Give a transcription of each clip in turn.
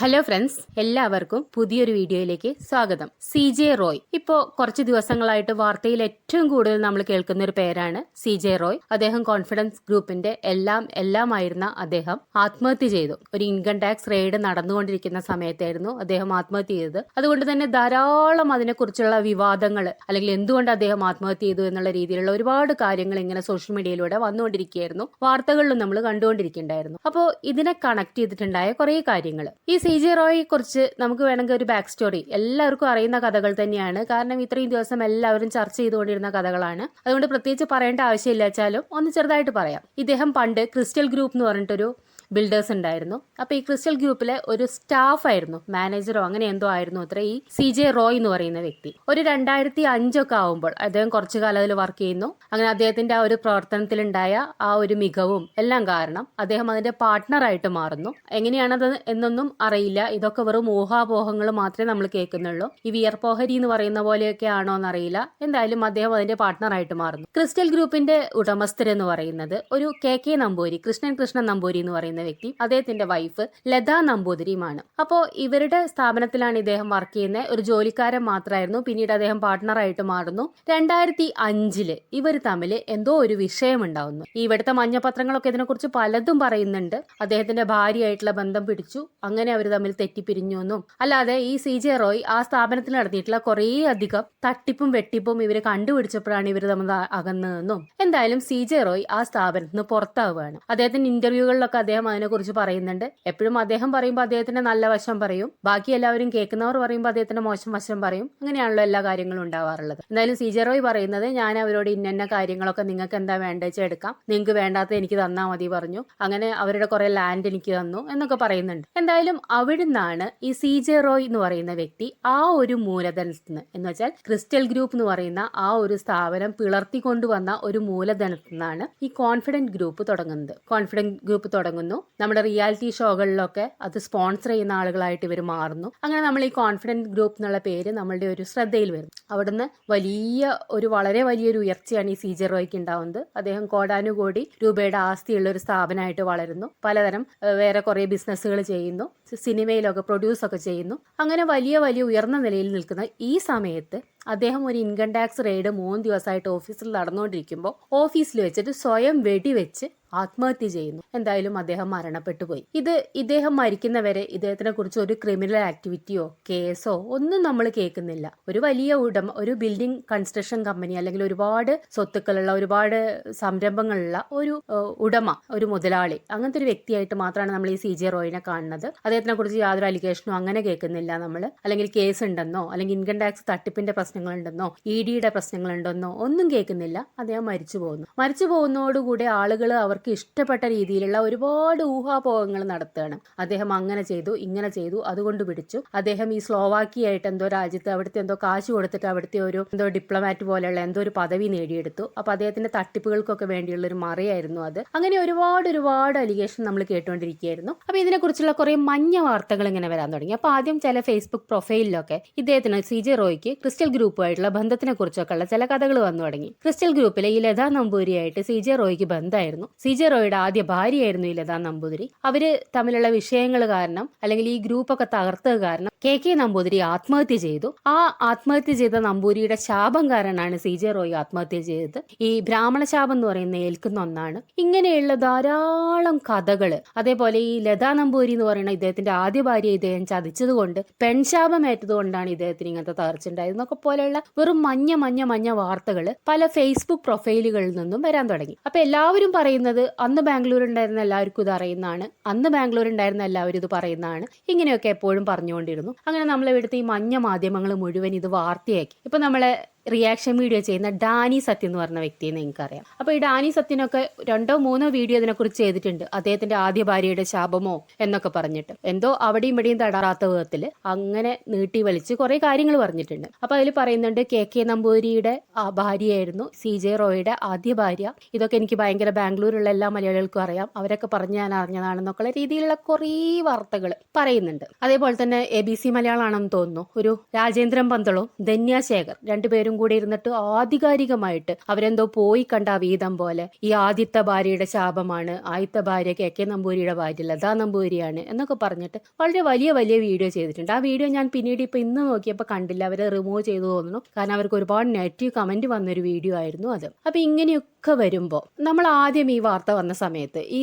Hello friends എല്ലാവർക്കും പുതിയൊരു വീഡിയോയിലേക്ക് സ്വാഗതം. C J Roy. ഇപ്പോ കുറച്ച് ദിവസങ്ങളായിട്ട് വാർത്തയിൽ ഏറ്റവും കൂടുതൽ നമ്മൾ കേൾക്കുന്ന ഒരു പേരാണ് സി ജെ റോയ്. അദ്ദേഹം കോൺഫിഡൻസ് ഗ്രൂപ്പിന്റെ എല്ലാം എല്ലാമായിരുന്ന അദ്ദേഹം ആത്മഹത്യ ചെയ്തു. ഒരു ഇൻകം ടാക്സ് റെയ്ഡ് നടന്നുകൊണ്ടിരിക്കുന്ന സമയത്തായിരുന്നു അദ്ദേഹം ആത്മഹത്യ ചെയ്തത്. അതുകൊണ്ട് തന്നെ ധാരാളം അതിനെക്കുറിച്ചുള്ള വിവാദങ്ങൾ അല്ലെങ്കിൽ എന്തുകൊണ്ട് അദ്ദേഹം ആത്മഹത്യ ചെയ്തു എന്നുള്ള രീതിയിലുള്ള ഒരുപാട് കാര്യങ്ങൾ ഇങ്ങനെ സോഷ്യൽ മീഡിയയിലൂടെ വന്നുകൊണ്ടിരിക്കുകയായിരുന്നു. വാർത്തകളിലും നമ്മൾ കണ്ടുകൊണ്ടിരിക്കുന്നുണ്ടായിരുന്നു അപ്പോൾ ഇതിനെ കണക്ട് ചെയ്തിട്ടുണ്ടായ കുറേ കാര്യങ്ങൾ. ഈ സി ജെ റോയെ കുറിച്ച് നമുക്ക് വേണമെങ്കിൽ ഒരു ബാക്ക് സ്റ്റോറി എല്ലാവർക്കും അറിയുന്ന കഥകൾ തന്നെയാണ്. കാരണം ഇത്രയും ദിവസം എല്ലാവരും ചർച്ച ചെയ്തുകൊണ്ടിരുന്ന കഥകളാണ്. അതുകൊണ്ട് പ്രത്യേകിച്ച് പറയേണ്ട ആവശ്യമില്ല വെച്ചാലും ഒന്ന് ചെറുതായിട്ട് പറയാം. ഇദ്ദേഹം പണ്ട് ക്രിസ്റ്റൽ ഗ്രൂപ്പ് എന്ന് പറഞ്ഞിട്ടൊരു ബിൽഡേഴ്സ് ഉണ്ടായിരുന്നു. അപ്പൊ ഈ ക്രിസ്റ്റൽ ഗ്രൂപ്പിലെ ഒരു സ്റ്റാഫ് ആയിരുന്നു. മാനേജറോ അങ്ങനെ എന്തോ ആയിരുന്നു അത്ര ഈ സി ജെ റോയ് എന്ന് പറയുന്ന വ്യക്തി. ഒരു രണ്ടായിരത്തി അഞ്ചൊക്കെ ആവുമ്പോൾ അദ്ദേഹം കുറച്ചു കാലം അതിൽ വർക്ക് ചെയ്യുന്നു. അങ്ങനെ അദ്ദേഹത്തിന്റെ ആ ഒരു പ്രവർത്തനത്തിലുണ്ടായ ആ ഒരു മികവും എല്ലാം കാരണം അദ്ദേഹം അതിന്റെ പാർട്ട്ണറായിട്ട് മാറുന്നു. എങ്ങനെയാണത് എന്നൊന്നും അറിയില്ല. ഇതൊക്കെ വെറും ഊഹാപോഹങ്ങൾ മാത്രമേ നമ്മൾ കേൾക്കുന്നുള്ളൂ. ഈ വിയർപോഹരി എന്ന് പറയുന്ന പോലെയൊക്കെ ആണോ എന്നറിയില്ല. എന്തായാലും അദ്ദേഹം അതിന്റെ പാർട്ട്ണറായിട്ട് മാറുന്നു. ക്രിസ്റ്റൽ ഗ്രൂപ്പിന്റെ ഉടമസ്ഥരെന്ന് പറയുന്നത് ഒരു കെ കെ നമ്പൂരി കൃഷ്ണൻ കൃഷ്ണൻ നമ്പൂരി എന്ന് പറയുന്ന വ്യക്തി അദ്ദേഹത്തിന്റെ വൈഫ് ലതാ നമ്പൂതിരിയുമാണ്. അപ്പോ ഇവരുടെ സ്ഥാപനത്തിലാണ് ഇദ്ദേഹം വർക്ക് ചെയ്യുന്ന ഒരു ജോലിക്കാരൻ മാത്രമായിരുന്നു പിന്നീട് അദ്ദേഹം പാർട്ട്ണറായിട്ട് മാറുന്നു. രണ്ടായിരത്തി അഞ്ചിൽ ഇവർ തമ്മിൽ എന്തോ ഒരു വിഷയം ഉണ്ടാവുന്നു ഇവിടുത്തെ മഞ്ഞപത്രങ്ങളൊക്കെ ഇതിനെക്കുറിച്ച് പലതും പറയുന്നുണ്ട്. അദ്ദേഹത്തിന്റെ ഭാര്യയായിട്ടുള്ള ബന്ധം പിടിച്ചു. അങ്ങനെ അവർ തമ്മിൽ തെറ്റിപ്പിരിഞ്ഞു എന്നും. അല്ലാതെ ഈ സി ജെ റോയ് ആ സ്ഥാപനത്തിൽ നടത്തിയിട്ടുള്ള കുറേ അധികം തട്ടിപ്പും വെട്ടിപ്പും ഇവർ കണ്ടുപിടിച്ചപ്പോഴാണ് ഇവർ തമ്മിൽ അകന്നതെന്നും എന്തായാലും സി ജെ റോയ് ആ സ്ഥാപനത്തിൽ നിന്ന് പുറത്താവുകയാണ് അദ്ദേഹത്തിന്റെ ഇന്റർവ്യൂകളിലൊക്കെ അദ്ദേഹം അതിനെക്കുറിച്ച് പറയുന്നുണ്ട്. എപ്പോഴും അദ്ദേഹം പറയുമ്പോൾ അദ്ദേഹത്തിന്റെ നല്ല വശം പറയും. ബാക്കി എല്ലാവരും കേൾക്കുന്നവർ പറയുമ്പോൾ അദ്ദേഹത്തിന്റെ മോശം വശം പറയും. അങ്ങനെയാണല്ലോ എല്ലാ കാര്യങ്ങളും ഉണ്ടാവാറുള്ളത്. എന്തായാലും സി ജെ റോയ് പറയുന്നത് ഞാൻ അവരോട് ഇന്ന കാര്യങ്ങളൊക്കെ നിങ്ങൾക്ക് എന്താ വേണ്ടത് എടുക്കാം. നിങ്ങൾക്ക് വേണ്ടാത്ത എനിക്ക് തന്നാൽ മതി പറഞ്ഞു. അങ്ങനെ അവരുടെ കുറെ ലാൻഡ് എനിക്ക് തന്നു എന്നൊക്കെ പറയുന്നുണ്ട്. എന്തായാലും അവിടുന്നാണ് ഈ സി ജെ റോയ് എന്ന് പറയുന്ന വ്യക്തി ആ ഒരു മൂലധനത്തിൽ നിന്ന് എന്ന് വെച്ചാൽ ക്രിസ്റ്റൽ ഗ്രൂപ്പ് എന്ന് പറയുന്ന ആ ഒരു സ്ഥാപനം പിളർത്തിക്കൊണ്ടുവന്ന ഒരു മൂലധനത്തിൽ നിന്നാണ് ഈ കോൺഫിഡന്റ് ഗ്രൂപ്പ് തുടങ്ങുന്നത്. കോൺഫിഡന്റ് ഗ്രൂപ്പ് തുടങ്ങുന്നു. നമ്മുടെ റിയാലിറ്റി ഷോകളിലൊക്കെ അത് സ്പോൺസർ ചെയ്യുന്ന ആളുകളായിട്ട് ഇവർ മാറുന്നു. അങ്ങനെ നമ്മൾ ഈ കോൺഫിഡന്റ് ഗ്രൂപ്പ് എന്നുള്ള പേര് നമ്മളുടെ ഒരു ശ്രദ്ധയിൽ വരുന്നു. അവിടുന്ന് വലിയ ഒരു വളരെ വലിയൊരു ഉയർച്ചയാണ് ഈ സി ജെ റോയ്ക്ക് ഉണ്ടാവുന്നത്. അദ്ദേഹം കോടാനുകോടി രൂപയുടെ ആസ്തിയുള്ള ഒരു സ്ഥാപനമായിട്ട് വളരുന്നു. പലതരം വേറെ കുറേ ബിസിനസ്സുകൾ ചെയ്യുന്നു. സിനിമയിലൊക്കെ പ്രൊഡ്യൂസ് ഒക്കെ ചെയ്യുന്നു. അങ്ങനെ വലിയ വലിയ ഉയർന്ന നിലയിൽ നിൽക്കുന്ന ഈ സമയത്ത് അദ്ദേഹം ഒരു ഇൻകം ടാക്സ് റെയ്ഡ് മൂന്ന് ദിവസമായിട്ട് ഓഫീസിൽ നടന്നുകൊണ്ടിരിക്കുമ്പോൾ ഓഫീസിൽ വെച്ചിട്ട് സ്വയം വെടിവെച്ച് ആത്മഹത്യ ചെയ്യുന്നു. എന്തായാലും അദ്ദേഹം മരണപ്പെട്ടു പോയി. ഇത് ഇദ്ദേഹം മരിക്കുന്നവരെ ഇദ്ദേഹത്തിനെ കുറിച്ച് ഒരു ക്രിമിനൽ ആക്ടിവിറ്റിയോ കേസോ ഒന്നും നമ്മൾ കേൾക്കുന്നില്ല. ഒരു വലിയ ഉടമ ഒരു ബിൽഡിംഗ് കൺസ്ട്രക്ഷൻ കമ്പനി അല്ലെങ്കിൽ ഒരുപാട് സ്വത്തുക്കളുള്ള ഒരുപാട് സംരംഭങ്ങളുള്ള ഒരു ഉടമ ഒരു മുതലാളി അങ്ങനത്തെ ഒരു വ്യക്തിയായിട്ട് മാത്രമാണ് നമ്മൾ ഈ സി ജെ റോയിനെ കാണുന്നത്. അദ്ദേഹത്തിനെ കുറിച്ച് യാതൊരു അലിഗേഷനോ അങ്ങനെ കേൾക്കുന്നില്ല നമ്മൾ. അല്ലെങ്കിൽ കേസ് ഉണ്ടെന്നോ അല്ലെങ്കിൽ ഇൻകം ടാക്സ് തട്ടിപ്പിന്റെ പ്രശ്നങ്ങളുണ്ടെന്നോ ഇ ഡിയുടെ പ്രശ്നങ്ങളുണ്ടെന്നോ ഒന്നും കേൾക്കുന്നില്ല. അദ്ദേഹം മരിച്ചു പോകുന്നു. മരിച്ചു പോകുന്നതോടുകൂടി ആളുകൾ അവർക്ക് ഇഷ്ടപ്പെട്ട രീതിയിലുള്ള ഒരുപാട് ഊഹാപോഹങ്ങൾ നടത്തുകയാണ്. അദ്ദേഹം അങ്ങനെ ചെയ്തു ഇങ്ങനെ ചെയ്തു അതുകൊണ്ട് പിടിച്ചു. അദ്ദേഹം ഈ സ്ലോവാക്കിയായിട്ട് എന്തോ രാജ്യത്ത് അവിടുത്തെ എന്തോ കാശ് കൊടുത്തിട്ട് അവിടുത്തെ ഒരു എന്തോ ഡിപ്ലോമാറ്റ് പോലെയുള്ള എന്തോ ഒരു പദവി നേടിയെടുത്തു. അപ്പൊ അദ്ദേഹത്തിന്റെ തട്ടിപ്പുകൾക്കൊക്കെ വേണ്ടിയുള്ള ഒരു മറയായിരുന്നു അത്. അങ്ങനെ ഒരുപാട് ഒരുപാട് അലിഗേഷൻ നമ്മൾ കേട്ടുകൊണ്ടിരിക്കുകയായിരുന്നു. അപ്പൊ ഇതിനെക്കുറിച്ചുള്ള കുറെ മഞ്ഞ വാർത്തകൾ ഇങ്ങനെ വരാൻ തുടങ്ങി. അപ്പൊ ആദ്യം ചില ഫേസ്ബുക്ക് പ്രൊഫൈലിലൊക്കെ ഇദ്ദേഹത്തിന് സി ജെ റോയ്ക്ക് ക്രിസ്റ്റൽ ഗ്രൂപ്പുമായിട്ടുള്ള ബന്ധത്തിനെ കുറിച്ചൊക്കെ ഉള്ള ചില കഥകൾ വന്നു തുടങ്ങി. ക്രിസ്റ്റൽ ഗ്രൂപ്പിലെ ഈ ലതാ നമ്പൂരിയായിട്ട് സി ജെ റോയ്ക്ക് ബന്ധമായിരുന്നു. സി ജെ റോയുടെ ആദ്യ ഭാര്യയായിരുന്നു ഈ ലതാ നമ്പൂതിരി. അവർ തമ്മിലുള്ള വിഷയങ്ങൾ കാരണം അല്ലെങ്കിൽ ഈ ഗ്രൂപ്പൊക്കെ തകർത്തത് കാരണം കെ കെ നമ്പൂതിരി ആത്മഹത്യ ചെയ്തു. ആ ആത്മഹത്യ ചെയ്ത നമ്പൂരിയുടെ ശാപം കാരണമാണ് സി ജെ റോയ് ആത്മഹത്യ ചെയ്തത്. ഈ ബ്രാഹ്മണ ശാപം എന്ന് പറയുന്ന ഏൽക്കുന്ന ഒന്നാണ്. ഇങ്ങനെയുള്ള ധാരാളം കഥകൾ അതേപോലെ ഈ ലതാ നമ്പൂരി എന്ന് പറയുന്ന ഇദ്ദേഹത്തിന്റെ ആദ്യ ഭാര്യ ഇദ്ദേഹം ചതിച്ചതുകൊണ്ട് പെൺശാപമേറ്റത് കൊണ്ടാണ് ഇദ്ദേഹത്തിന് ഇങ്ങനത്തെ തകർച്ച ഉണ്ടായത് എന്നൊക്കെ പോലെയുള്ള വെറും മഞ്ഞ മഞ്ഞ മഞ്ഞ വാർത്തകൾ പല ഫേസ്ബുക്ക് പ്രൊഫൈലുകളിൽ നിന്നും വരാൻ തുടങ്ങി. അപ്പൊ എല്ലാവരും പറയുന്നത് അന്ന് ബാംഗ്ലൂർ ഉണ്ടായിരുന്ന എല്ലാവർക്കും ഇത് അറിയുന്നതാണ് അന്ന് ബാംഗ്ലൂർ ഉണ്ടായിരുന്ന എല്ലാവരും ഇത് പറയുന്നതാണ്. ഇങ്ങനെയൊക്കെ എപ്പോഴും പറഞ്ഞുകൊണ്ടിരുന്നു. അങ്ങനെ നമ്മൾ ഇവിടുത്തെ ഈ മഞ്ഞ മാധ്യമങ്ങൾ മുഴുവൻ ഇത് വാർത്തയാക്കി. ഇപ്പൊ നമ്മളെ റിയാക്ഷൻ വീഡിയോ ചെയ്യുന്ന ഡാനി സത്യം എന്ന് പറഞ്ഞ വ്യക്തിയെ നിങ്ങൾക്കറിയാം അപ്പൊ ഈ ഡാനി സത്യനൊക്കെ രണ്ടോ മൂന്നോ വീഡിയോ ഇതിനെക്കുറിച്ച് ചെയ്തിട്ടുണ്ട്. അദ്ദേഹത്തിന്റെ ആദ്യ ഭാര്യയുടെ ശാപമോ എന്നൊക്കെ പറഞ്ഞിട്ട്. എന്തോ അവിടെയും ഇവിടെയും തടാറാത്ത വിധത്തിൽ അങ്ങനെ നീട്ടി വലിച്ച് കുറെ കാര്യങ്ങൾ പറഞ്ഞിട്ടുണ്ട്. അപ്പൊ അതിൽ പറയുന്നുണ്ട് കെ കെ നമ്പൂരിയുടെ ഭാര്യയായിരുന്നു സി ജെ റോയുടെ ആദ്യ ഭാര്യ. ഇതൊക്കെ എനിക്ക് ഭയങ്കര ബാംഗ്ലൂരുള്ള എല്ലാ മലയാളികൾക്കും അറിയാം. അവരൊക്കെ പറഞ്ഞ് ഞാൻ അറിഞ്ഞതാണെന്നൊക്കെയുള്ള രീതിയിലുള്ള കുറേ വാർത്തകൾ പറയുന്നുണ്ട്. അതേപോലെ തന്നെ എ ബി സി മലയാളമാണെന്ന് തോന്നുന്നു. ഒരു രാജേന്ദ്രൻ പന്തളവും ധന്യ ശേഖർ. രണ്ടുപേരും പേരും കൂടെ ഇരുന്നിട്ട് ആധികാരികമായിട്ട് അവരെന്തോ പോയി കണ്ട വീതം പോലെ ഈ ആദ്യത്തെ ഭാര്യയുടെ ശാപമാണ്. ആദ്യത്തെ ഭാര്യ കെ കെ നമ്പൂരിയുടെ ഭാര്യ ലതാ നമ്പൂരിയാണ് എന്നൊക്കെ പറഞ്ഞിട്ട് വളരെ വലിയ വലിയ വീഡിയോ ചെയ്തിട്ടുണ്ട്. ആ വീഡിയോ ഞാൻ പിന്നീട് ഇപ്പൊ ഇന്ന് നോക്കിയപ്പോൾ കണ്ടില്ല. അവരെ റിമൂവ് ചെയ്തു തോന്നുന്നു. കാരണം അവർക്ക് ഒരുപാട് നെഗറ്റീവ് കമന്റ് വന്നൊരു വീഡിയോ ആയിരുന്നു അത്. അപ്പൊ ഇങ്ങനെയൊക്കെ വരുമ്പോൾ നമ്മൾ ആദ്യം ഈ വാർത്ത വന്ന സമയത്ത് ഈ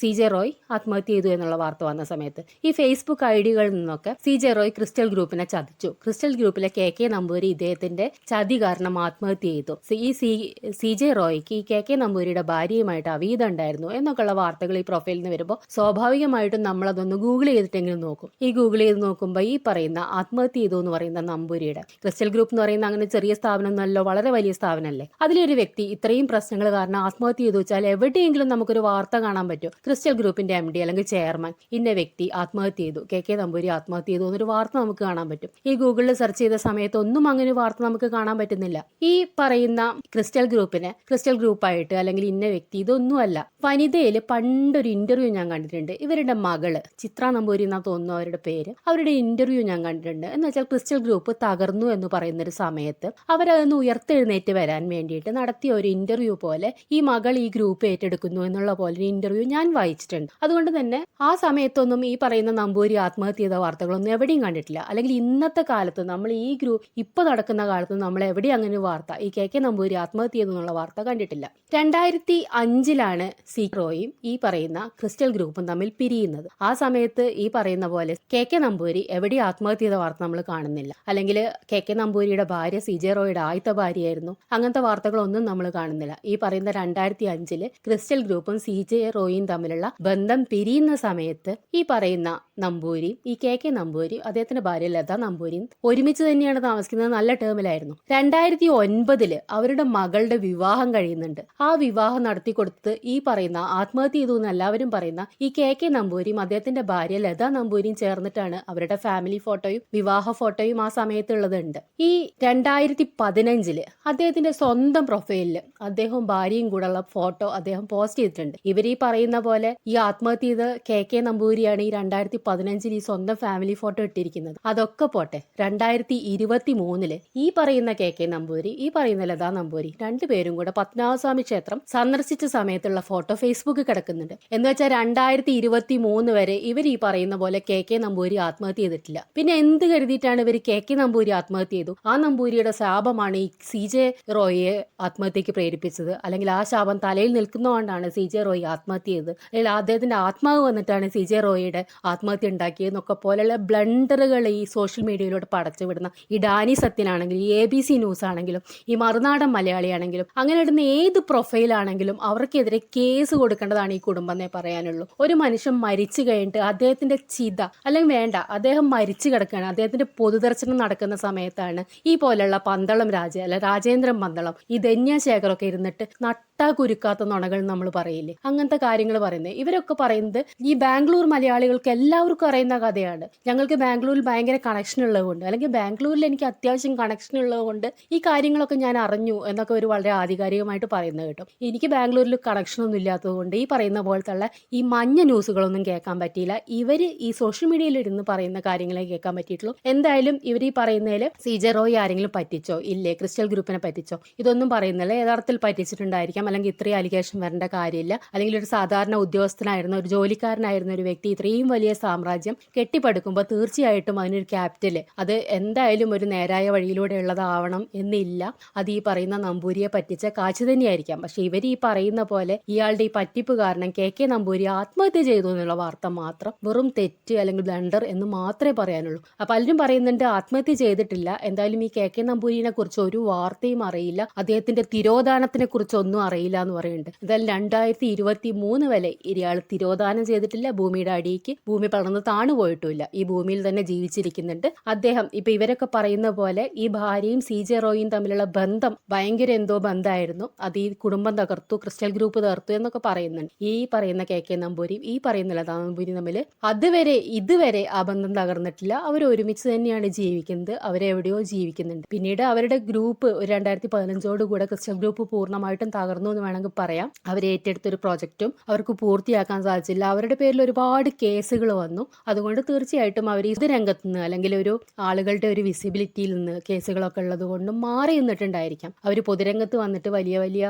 സി ജെ റോയ് ആത്മഹത്യ ചെയ്തു എന്നുള്ള വാർത്ത വന്ന സമയത്ത് ഈ ഫേസ്ബുക്ക് ഐ ഡികളിൽ നിന്നൊക്കെ സി ജെ റോയ് ക്രിസ്റ്റൽ ഗ്രൂപ്പിനെ ചതിച്ചു. ക്രിസ്റ്റൽ ഗ്രൂപ്പിലെ കെ കെ നമ്പൂരി ഇദ്ദേഹത്തിന്റെ ചതി കാരണം ആത്മഹത്യ ചെയ്തു. ഈ സി സി ജെ റോയ്ക്ക് ഈ കെ കെ നമ്പൂരിയുടെ ഭാര്യയുമായിട്ട് അവീത ഉണ്ടായിരുന്നു എന്നൊക്കെയുള്ള വാർത്തകൾ ഈ പ്രൊഫൈലിൽ നിന്ന് വരുമ്പോൾ സ്വാഭാവികമായിട്ടും നമ്മൾ അതൊന്ന് ഗൂഗിൾ ചെയ്തിട്ടെങ്കിലും നോക്കും. ഈ ഗൂഗിൾ ചെയ്ത് നോക്കുമ്പോൾ ഈ പറയുന്ന ആത്മഹത്യ ചെയ്തു എന്ന് പറയുന്ന നമ്പൂരിയുടെ ക്രിസ്റ്റൽ ഗ്രൂപ്പ് എന്ന് പറയുന്ന അങ്ങനെ ചെറിയ സ്ഥാപനമൊന്നുമല്ലോ വളരെ വലിയ സ്ഥാപനമല്ലേ? അതിലൊരു വ്യക്തി ഇത്രയും പ്രശ്നങ്ങൾ കാരണം ആത്മഹത്യ ചെയ്തു വെച്ചാൽ എവിടെയെങ്കിലും നമുക്കൊരു വാർത്ത കാണാൻ പറ്റും. ക്രിസ്റ്റൽ ഗ്രൂപ്പിന്റെ എം ഡി അല്ലെങ്കിൽ ചെയർമാൻ. ഇന്ന വ്യക്തി ആത്മഹത്യ ചെയ്തു. കെ കെ നമ്പൂരി ആത്മഹത്യ ചെയ്തു എന്നൊരു വാർത്ത നമുക്ക് കാണാൻ പറ്റും. ഈ ഗൂഗിളിൽ സെർച്ച് ചെയ്ത സമയത്ത് ഒന്നും അങ്ങനെ വാർത്ത നമുക്ക് കാണാൻ പറ്റുന്നില്ല. ഈ പറയുന്ന ക്രിസ്റ്റൽ ഗ്രൂപ്പിനെ ക്രിസ്റ്റൽ ഗ്രൂപ്പായിട്ട് അല്ലെങ്കിൽ ഇന്ന വ്യക്തി ഇതൊന്നുമല്ല. വനിതയിൽ പണ്ടൊരു ഇന്റർവ്യൂ ഞാൻ കണ്ടിട്ടുണ്ട്. ഇവരുടെ മകൾ ചിത്ര നമ്പൂരി എന്നാ തോന്നുന്നു അവരുടെ പേര്. അവരുടെ ഇന്റർവ്യൂ ഞാൻ കണ്ടിട്ടുണ്ട്. എന്ന് വെച്ചാൽ ക്രിസ്റ്റൽ ഗ്രൂപ്പ് തകർന്നു എന്ന് പറയുന്ന ഒരു സമയത്ത് അവരതൊന്ന് ഉയർത്തെഴുന്നേറ്റ് വരാൻ വേണ്ടിയിട്ട് നടത്തിയ ഒരു ഇന്റർവ്യൂ പോലെ ഈ മകൾ ഈ ഗ്രൂപ്പ് ഏറ്റെടുക്കുന്നു എന്നുള്ള പോലെ ഒരു ഇന്റർവ്യൂ ഞാൻ വായിച്ചിട്ടുണ്ട്. അതുകൊണ്ട് തന്നെ ആ സമയത്തൊന്നും ഈ പറയുന്ന നമ്പൂരി ആത്മഹത്യ ചെയ്ത വാർത്തകളൊന്നും എവിടെയും കണ്ടിട്ടില്ല. അല്ലെങ്കിൽ ഇന്നത്തെ കാലത്ത് നമ്മൾ ഈ ഗ്രൂപ്പ് ഇപ്പൊ നടക്കുന്ന കാലത്ത് നമ്മൾ എവിടെയും അങ്ങനെ വാർത്ത? ഈ കെ കെ നമ്പൂരി ആത്മഹത്യ ചെയ്തു എന്നുള്ള വാർത്ത കണ്ടിട്ടില്ല. രണ്ടായിരത്തി അഞ്ചിലാണ് സി റോയും ഈ പറയുന്ന ക്രിസ്റ്റൽ ഗ്രൂപ്പും തമ്മിൽ പിരിയുന്നത്. ആ സമയത്ത് ഈ പറയുന്ന പോലെ കെ കെ നമ്പൂരി എവിടെ ആത്മഹത്യ ചെയ്ത വാർത്ത നമ്മൾ കാണുന്നില്ല. അല്ലെങ്കിൽ കെ കെ നമ്പൂരിയുടെ ഭാര്യ സി ജെ റോയുടെ ആദ്യത്തെ ഭാര്യയായിരുന്നു. അങ്ങനത്തെ വാർത്തകളൊന്നും നമ്മൾ കാണുന്നില്ല. ഈ പറയുന്ന രണ്ടായിരത്തി അഞ്ചിൽ ക്രിസ്റ്റൽ ഗ്രൂപ്പും സി ജെ റോയും തമ്മിലുള്ള ബന്ധം പിരിയുന്ന സമയത്ത് ഈ പറയുന്ന നമ്പൂരി ഈ കെ കെ നമ്പൂരി അദ്ദേഹത്തിന്റെ ഭാര്യ ലത നമ്പൂരിയും ഒരുമിച്ച് തന്നെയാണ് താമസിക്കുന്നത്. നല്ല ടേമിലായിരുന്നു രണ്ടായിരത്തി ഒൻപതിൽ അവരുടെ മകളുടെ വിവാഹം കഴിയുന്നുണ്ട്. ആ വിവാഹം നടത്തി കൊടുത്ത് ഈ പറയുന്ന ആത്മഹത്യ ചെയ്തു എന്ന് എല്ലാവരും പറയുന്ന ഈ കെ കെ നമ്പൂരിയും അദ്ദേഹത്തിന്റെ ഭാര്യ ലത നമ്പൂരിയും ചേർന്നിട്ടാണ് അവരുടെ ഫാമിലി ഫോട്ടോയും വിവാഹ ഫോട്ടോയും ആ സമയത്തുള്ളതുണ്ട്. ഈ രണ്ടായിരത്തി പതിനഞ്ചിൽ അദ്ദേഹത്തിന്റെ സ്വന്തം പ്രൊഫൈലിൽ അദ്ദേഹവും ഭാര്യയും കൂടെയുള്ള ഫോട്ടോ അദ്ദേഹം പോസ്റ്റ് ചെയ്തിട്ടുണ്ട്. ഇവർ ഈ പറയുന്ന പോലെ ഈ ആത്മഹത്യ ചെയ്ത കെ കെ നമ്പൂരിയാണ് ഈ രണ്ടായിരത്തി പതിനഞ്ചിൽ ഈ സ്വന്തം ഫാമിലി ഫോട്ടോ ഇട്ടിരിക്കുന്നത്. അതൊക്കെ പോട്ടെ രണ്ടായിരത്തി ഇരുപത്തി മൂന്നിൽ ഈ പറയുന്ന കെ കെ നമ്പൂരി ഈ പറയുന്ന ലതാ നമ്പൂരി രണ്ടുപേരും കൂടെ പത്മനാഭസ്വാമി ക്ഷേത്രം സന്ദർശിച്ച സമയത്തുള്ള ഫോട്ടോ ഫേസ്ബുക്കിൽ കിടക്കുന്നുണ്ട്. എന്ന് വെച്ചാൽ രണ്ടായിരത്തി ഇരുപത്തി മൂന്ന് വരെ ഇവർ ഈ പറയുന്ന പോലെ കെ കെ നമ്പൂരി ആത്മഹത്യ ചെയ്തിട്ടില്ല. പിന്നെ എന്ത് കരുതിയിട്ടാണ് ഇവർ കെ കെ നമ്പൂരി ആത്മഹത്യ ചെയ്തു? ആ നമ്പൂരിയുടെ ശാപമാണ് ഈ സി ജെ റോയിയെ ആത്മഹത്യക്ക് പ്രേരിപ്പിച്ചത്. അല്ലെങ്കിൽ ആ ശാപം തലയിൽ നിൽക്കുന്നതുകൊണ്ടാണ് സി ജെ റോയി ആത്മഹത്യ ചെയ്തത്. അല്ലെങ്കിൽ അദ്ദേഹത്തിന്റെ ആത്മാവ് വന്നിട്ടാണ് സി ജെ റോയിയുടെ ആത്മഹത്യ ഉണ്ടാക്കിയതെന്നൊക്കെ പോലെയുള്ള ബ്ലണ്ടറുകൾ ഈ സോഷ്യൽ മീഡിയയിലൂടെ പടച്ചുവിടുന്ന ഈ ഡാനി സത്യനാണെങ്കിൽ ഈ എ ബി സി ന്യൂസ് ആണെങ്കിലും ഈ മറുനാടൻ മലയാളിയാണെങ്കിലും അങ്ങനെ ഇടുന്ന ഏത് പ്രൊഫൈലാണെങ്കിലും അവർക്കെതിരെ കേസ് കൊടുക്കേണ്ടതാണ് ഈ കുടുംബം പറയാനുള്ളൂ. ഒരു മനുഷ്യൻ മരിച്ചു കഴിഞ്ഞിട്ട് അദ്ദേഹത്തിന്റെ ചിത അല്ലെങ്കിൽ വേണ്ട അദ്ദേഹം മരിച്ചു കിടക്കുകയാണ്. അദ്ദേഹത്തിന്റെ പൊതുദർശനം നടക്കുന്ന സമയത്താണ് ഈ പോലെയുള്ള പന്തളം രാജ അല്ല രാജേന്ദ്രൻ പന്തളം ഈ ധന്യാശേഖരൊക്കെ ഇരുന്നിട്ട് നട്ടാ കുരുക്കാത്ത നുണകൾ നമ്മൾ പറയില്ലേ? അങ്ങനത്തെ കാര്യങ്ങൾ പറയുന്നത്. ഇവരൊക്കെ പറയുന്നത് ഈ ബാംഗ്ലൂർ മലയാളികൾക്ക് എല്ലാവർക്കും അറിയുന്ന കഥയാണ്. ഞങ്ങൾക്ക് ബാംഗ്ലൂരിൽ ഭയങ്കര കണക്ഷൻ ഉള്ളതുകൊണ്ട് അല്ലെങ്കിൽ ബാംഗ്ലൂരിൽ എനിക്ക് അത്യാവശ്യം കണക്ഷൻ ഉള്ളതുകൊണ്ട് ഈ കാര്യങ്ങളൊക്കെ ഞാൻ അറിഞ്ഞു എന്നൊക്കെ ഒരു വളരെ ആധികാരികമായിട്ട് പറയുന്നത് കേട്ടോ. എനിക്ക് ബാംഗ്ലൂരിൽ കണക്ഷൻ ഒന്നും ഇല്ലാത്തതുകൊണ്ട് ഈ പറയുന്ന പോലത്തുള്ള ഈ മഞ്ഞ ന്യൂസുകളൊന്നും കേൾക്കാൻ പറ്റിയില്ല. ഇവർ ഈ സോഷ്യൽ മീഡിയയിൽ ഇരുന്ന് പറയുന്ന കാര്യങ്ങളെ കേൾക്കാൻ പറ്റിയിട്ടുള്ളൂ. എന്തായാലും ഇവർ ഈ പറയുന്നതിൽ സി ജെ റോയി ആരെങ്കിലും പറ്റിച്ചോ? ഇല്ലേ? ക്രിസ്റ്റൽ ഗ്രൂപ്പിനെ പറ്റിച്ചോ? ഇതൊന്നും പറയുന്നില്ല. യഥാർത്ഥത്തിൽ പറ്റിച്ചിട്ടുണ്ടായിരിക്കാം. അല്ലെങ്കിൽ ഇത്രയും അലിഗേഷൻ വരേണ്ട കാര്യമില്ല. അല്ലെങ്കിൽ ഒരു സാധാരണ ഉദ്യോഗസ്ഥനായിരുന്ന ഒരു ജോലിക്കാരനായിരുന്ന ഒരു വ്യക്തി ഇത്രയും വലിയ സാമ്രാജ്യം കെട്ടിപ്പടുക്കുമ്പോൾ തീർച്ചയായിട്ടും അതിനൊരു ക്യാപിറ്റൽ അത് എന്തായാലും ഒരു നേരായ വഴിയിലൂടെ ഉള്ളതാവണം എന്നില്ല. അത് ഈ പറയുന്ന നമ്പൂരിയെ പറ്റിച്ച കാച്ചു തന്നെയായിരിക്കാം. പക്ഷെ ഇവർ ഈ പറയുന്ന പോലെ ഇയാളുടെ ഈ പറ്റിപ്പ് കാരണം കെ കെ നമ്പൂരി ആത്മഹത്യ ചെയ്തു എന്നുള്ള വാർത്ത മാത്രം വെറും തെറ്റ് അല്ലെങ്കിൽ ബ്ലണ്ടർ എന്ന് മാത്രമേ പറയാനുള്ളൂ. അപ്പൊ പലരും പറയുന്നുണ്ട് ആത്മഹത്യ ചെയ്തിട്ടില്ല. എന്തായാലും ഈ കെ കെ നമ്പൂരിനെ കുറിച്ച് ഒരു വാർത്തയും അറിയില്ല. അദ്ദേഹത്തിന്റെ തിരോധാനത്തിനെ കുറിച്ച് ഒന്നും അറിയില്ല എന്ന് പറയുന്നുണ്ട്. എന്തായാലും രണ്ടായിരത്തി ഇരുപത്തി മൂന്ന് വരെ ഇയാൾ തിരോധാനം ചെയ്തിട്ടില്ല. ഭൂമിയുടെ അടിയിലേക്ക് ഭൂമി പടർന്ന് താണു പോയിട്ടുമില്ല ഈ ഭൂമിയിൽ തന്നെ ജീവിച്ചിരിക്കുന്നുണ്ട്. അദ്ദേഹം ഇപ്പൊ ഇവരൊക്കെ പറയുന്ന പോലെ ഈ ഭാര്യയും സി ജെ റോയും തമ്മിലുള്ള ബന്ധം ഭയങ്കര എന്തോ ബന്ധമായിരുന്നു അത് ഈ കുടുംബം തകർത്തു ക്രിസ്റ്റൽ ഗ്രൂപ്പ് തകർത്തു എന്നൊക്കെ പറയുന്നുണ്ട്. ഈ പറയുന്ന കെ കെ നമ്പൂരിയും ഈ പറയുന്ന ലതാ നമ്പൂരി തമ്മിൽ അതുവരെ ഇതുവരെ ആ ബന്ധം തകർന്നിട്ടില്ല. അവർ ഒരുമിച്ച് തന്നെയാണ് ജീവിക്കുന്നത്. അവരെവിടെയോ ജീവിക്കുന്നുണ്ട്. പിന്നീട് അവരുടെ ഗ്രൂപ്പ് ഒരു രണ്ടായിരത്തി പതിനഞ്ചോട് കൂടെ ക്രിസ്റ്റൽ ഗ്രൂപ്പ് പൂർണമായിട്ടും തകർന്നു എന്ന് വേണമെങ്കിൽ പറയാം. അവർ ഏറ്റെടുത്ത ഒരു പ്രോജക്റ്റും അവർക്ക് പൂർത്തിയാക്കാൻ സാധിച്ചില്ല. അവരുടെ പേരിൽ ഒരുപാട് കേസുകൾ വന്നു. അതുകൊണ്ട് തീർച്ചയായിട്ടും അവർ ഇത് രംഗത്ത് നിന്ന് അല്ലെങ്കിൽ ഒരു ആളുകളുടെ ഒരു വിസിബിലിറ്റിയിൽ നിന്ന് കേസുകളൊക്കെ ഉള്ളത് എന്നുള്ളത് കൊണ്ടും മാറി നിന്നിട്ടുണ്ടായിരിക്കാം. അവർ പൊതുരംഗത്ത് വന്നിട്ട് വലിയ വലിയ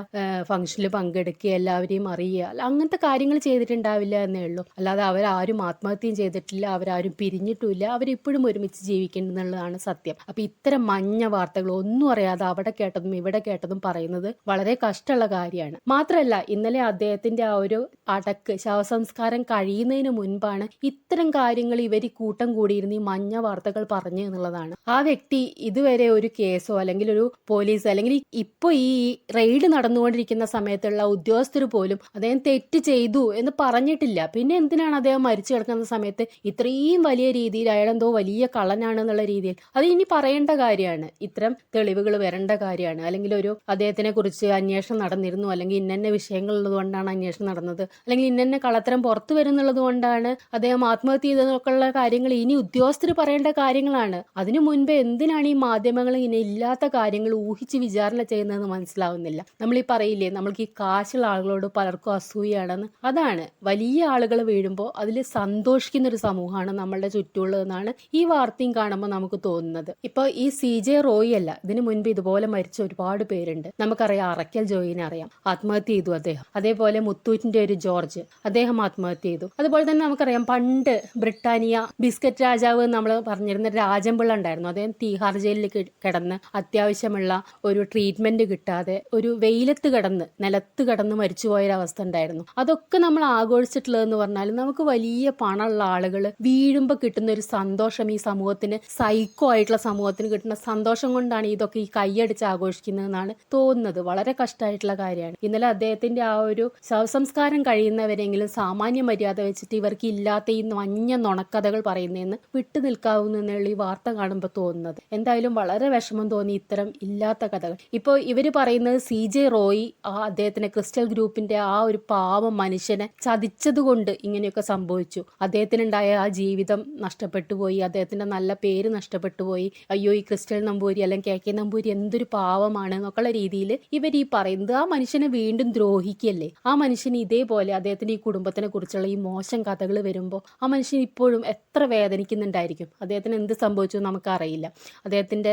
ഫംഗ്ഷനിൽ പങ്കെടുക്കുക എല്ലാവരെയും അറിയുക. അങ്ങനത്തെ കാര്യങ്ങൾ ചെയ്തിട്ടുണ്ടാവില്ല എന്നേ ഉള്ളൂ. അല്ലാതെ അവരാരും ആത്മഹത്യയും ചെയ്തിട്ടില്ല അവരാരും പിരിഞ്ഞിട്ടുമില്ല. അവരിപ്പോഴും ഒരുമിച്ച് ജീവിക്കുന്നുള്ളതാണ് സത്യം. അപ്പോൾ ഇത്തരം മഞ്ഞ വാർത്തകൾ ഒന്നും അറിയാതെ അവിടെ കേട്ടതും ഇവിടെ കേട്ടതും പറയുന്നത് വളരെ കഷ്ടമുള്ള കാര്യമാണ്. മാത്രമല്ല ഇന്നലെ അദ്ദേഹത്തിന്റെ ആ ഒരു അടക്ക് ശവസംസ്കാരം കഴിയുന്നതിന് മുൻപാണ് ഇത്തരം കാര്യങ്ങൾ ഇവർ കൂട്ടം കൂടിയിരുന്ന് ഈ മഞ്ഞ വാർത്തകൾ പറഞ്ഞു എന്നുള്ളതാണ്. ആ വ്യക്തി ഇതുവരെ ഒരു കേസോ അല്ലെങ്കിൽ ഒരു പോലീസ് അല്ലെങ്കിൽ ഇപ്പൊ ഈ റെയ്ഡ് നടന്നുകൊണ്ടിരിക്കുന്ന സമയത്തുള്ള ഉദ്യോഗസ്ഥർ പോലും അദ്ദേഹം തെറ്റ് ചെയ്തു എന്ന് പറഞ്ഞിട്ടില്ല. പിന്നെ എന്തിനാണ് അദ്ദേഹം മരിച്ചു കിടക്കുന്ന സമയത്ത് ഇത്രയും വലിയ രീതിയിൽ അയാൾ എന്തോ വലിയ കള്ളനാണെന്നുള്ള രീതിയിൽ? അത് ഇനി പറയേണ്ട കാര്യമാണ്. ഇത്തരം തെളിവുകൾ വരേണ്ട കാര്യമാണ്. അല്ലെങ്കിൽ ഒരു അദ്ദേഹത്തിനെ കുറിച്ച് അന്വേഷണം നടന്നിരുന്നു. അല്ലെങ്കിൽ ഇന്നന്ന വിഷയങ്ങൾ ഉള്ളതുകൊണ്ടാണ് അന്വേഷണം നടന്നത്. അല്ലെങ്കിൽ ഇന്നന്ന കള്ളത്തരം പുറത്തു വരുന്നുള്ളത് കൊണ്ടാണ് അദ്ദേഹം ആത്മഹത്യ ചെയ്തതൊക്കെയുള്ള കാര്യങ്ങൾ ഇനി ഉദ്യോഗസ്ഥർ പറയേണ്ട കാര്യങ്ങളാണ്. അതിനു മുൻപ് എന്തിനാണ് ഈ മാധ്യമങ്ങൾ ഇങ്ങനെ ഇല്ലാത്ത കാര്യങ്ങൾ ഊഹിച്ച് വിചാരണ ചെയ്യുന്നതെന്ന് മനസ്സിലാവുന്നില്ല. നമ്മൾ ഈ പറയില്ലേ നമ്മൾക്ക് ഈ കാശുള്ള ആളുകളോട് പലർക്കും അസൂയാണെന്ന് അതാണ് വലിയ ആളുകൾ വീഴുമ്പോൾ അതിൽ സന്തോഷിക്കുന്ന ഒരു സമൂഹമാണ് നമ്മളുടെ ചുറ്റുമുള്ളതെന്നാണ് ഈ വാർത്തയും കാണുമ്പോൾ നമുക്ക് തോന്നുന്നത്. ഇപ്പോൾ ഈ സി ജെ റോയി അല്ല ഇതിനു മുൻപ് ഇതുപോലെ മരിച്ച ഒരുപാട് പേരുണ്ട്. നമുക്കറിയാം അറക്കൽ ജോയിനെ അറിയാം. ആത്മഹത്യ ചെയ്തു അദ്ദേഹം. അതേപോലെ മുത്തൂറ്റിന്റെ ഒരു ജോർജ് അദ്ദേഹം ആത്മഹത്യ ചെയ്തു. അതുപോലെ തന്നെ നമുക്കറിയാം പണ്ട് ബ്രിട്ടാനിയ ബിസ്ക്കറ്റ് രാജാവ് നമ്മൾ പറഞ്ഞിരുന്ന രാജൻപിള്ള ഉണ്ടായിരുന്നു. അദ്ദേഹം തീഹാർ ജയിലിൽ കിടന്ന് അത്യാവശ്യമുള്ള ഒരു ട്രീറ്റ്മെന്റ് കിട്ടാതെ ഒരു വെയിലത്ത് കിടന്ന് നിലത്ത് കിടന്ന് മരിച്ചുപോയ ഒരു ഉണ്ടായിരുന്നു. അതൊക്കെ നമ്മൾ ആഘോഷിച്ചിട്ടുള്ളതെന്ന് പറഞ്ഞാൽ നമുക്ക് വലിയ പണമുള്ള ആളുകൾ വീഴുമ്പോൾ കിട്ടുന്ന ഒരു സന്തോഷം ഈ സമൂഹത്തിന് സൈക്കോ ആയിട്ടുള്ള സമൂഹത്തിന് കിട്ടുന്ന സന്തോഷം കൊണ്ടാണ് ഇതൊക്കെ ഈ കൈയടിച്ച് ആഘോഷിക്കുന്നതെന്നാണ് തോന്നുന്നത്. വളരെ കഷ്ടമായിട്ടുള്ള കാര്യമാണ്. ഇന്നലെ അദ്ദേഹത്തിന്റെ ആ ഒരു ശവസംസ്കാരം കഴിയുന്നവരെങ്കിലും സാമാന്യ മര്യാദ വെച്ചിട്ട് ഇവർക്ക് ഇല്ലാത്ത ഈ മഞ്ഞ നുണക്കഥകൾ പറയുന്നതെന്ന് വിട്ടു നിൽക്കാവുന്ന ഈ വാർത്ത കാണുമ്പോൾ തോന്നുന്നത്. എന്തായാലും വളരെ വിഷമം തോന്നി ഇത്തരം ഇല്ലാത്ത കഥകൾ. ഇപ്പോൾ ഇവർ പറയുന്നത് സി ജെ റോയി ആ അദ്ദേഹത്തിന്റെ ക്രിസ്റ്റൽ ഗ്രൂപ്പിന്റെ ആ ഒരു പാവ മനുഷ്യനെ ചതിച്ചതുകൊണ്ട് ഇങ്ങനെയൊക്കെ സംഭവിച്ചു. അദ്ദേഹത്തിനുണ്ടായ ആ ജീവിതം നഷ്ടപ്പെട്ടു പോയി. അദ്ദേഹത്തിന്റെ നല്ല പേര് നഷ്ടപ്പെട്ടു പോയി. അയ്യോ ഈ ക്രിസ്റ്റൽ നമ്പൂരി അല്ലെങ്കിൽ കെ കെ നമ്പൂരി എന്തൊരു പാവമാണ് എന്നൊക്കെയുള്ള രീതിയിൽ ഇവർ ഈ പറയുന്നത്. ആ മനുഷ്യനെ വീണ്ടും ദ്രോഹിക്കല്ലേ ആ മനുഷ്യൻ ഇതേപോലെ അദ്ദേഹത്തിന്റെ ഈ കുടുംബത്തിനെ കുറിച്ചുള്ള ഈ മോശം കഥകൾ വരുമ്പോൾ ആ മനുഷ്യൻ ഇപ്പോഴും എത്ര വേദനിക്കുന്നുണ്ടായിരിക്കും? അദ്ദേഹത്തിന് എന്ത് സംഭവിച്ചു നമുക്കറിയില്ല. അദ്ദേഹത്തിന്റെ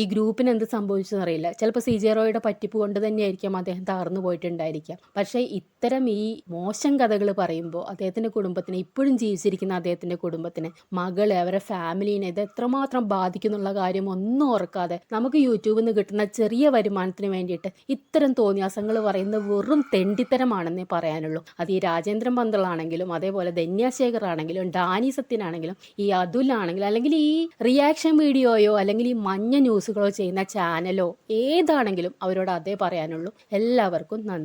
ഈ ഗ്രൂപ്പിന് എന്ത് സംഭവിച്ചെന്നറിയില്ല. ചിലപ്പോൾ സി ജെ റോയുടെ പറ്റിപ്പ് കൊണ്ട് തന്നെയായിരിക്കാം അദ്ദേഹം തകർന്നു പോയിട്ടുണ്ടായിരിക്കാം. പക്ഷേ ഇത്തരം ഈ മോശം കഥകൾ പറയുമ്പോൾ അദ്ദേഹത്തിന്റെ കുടുംബത്തിന് ഇപ്പോഴും ജീവിച്ചിരിക്കുന്ന അദ്ദേഹത്തിന്റെ കുടുംബത്തിന് മകളെ അവരെ ഫാമിലീനെ ഇത് എത്രമാത്രം ബാധിക്കുന്നുള്ള കാര്യം ഒന്നും ഓർക്കാതെ നമുക്ക് യൂട്യൂബിൽ നിന്ന് കിട്ടുന്ന ചെറിയ വരുമാനത്തിന് വേണ്ടിയിട്ട് ഇത്തരം തോന്നിയാസങ്ങൾ പറയുന്നത് വെറും തെണ്ടിത്തരമാണെന്നേ പറയാനുള്ളൂ. അത് ഈ രാജേന്ദ്രൻ പന്തളാണെങ്കിലും അതേപോലെ ധന്യാശേഖർ ആണെങ്കിലും ഡാനി സത്യനാണെങ്കിലും ഈ അതുലാണെങ്കിലും അല്ലെങ്കിൽ ഈ റിയാക്ഷൻ വീഡിയോയോ അല്ലെങ്കിൽ ഈ മഞ്ഞ ന്യൂസുകളോ ചെയ്യുന്ന ചാനലോ ഏതാണെങ്കിലും അവരോട് അതേ പറയാനുള്ളൂ. എല്ലാവർക്കും നന്ദി.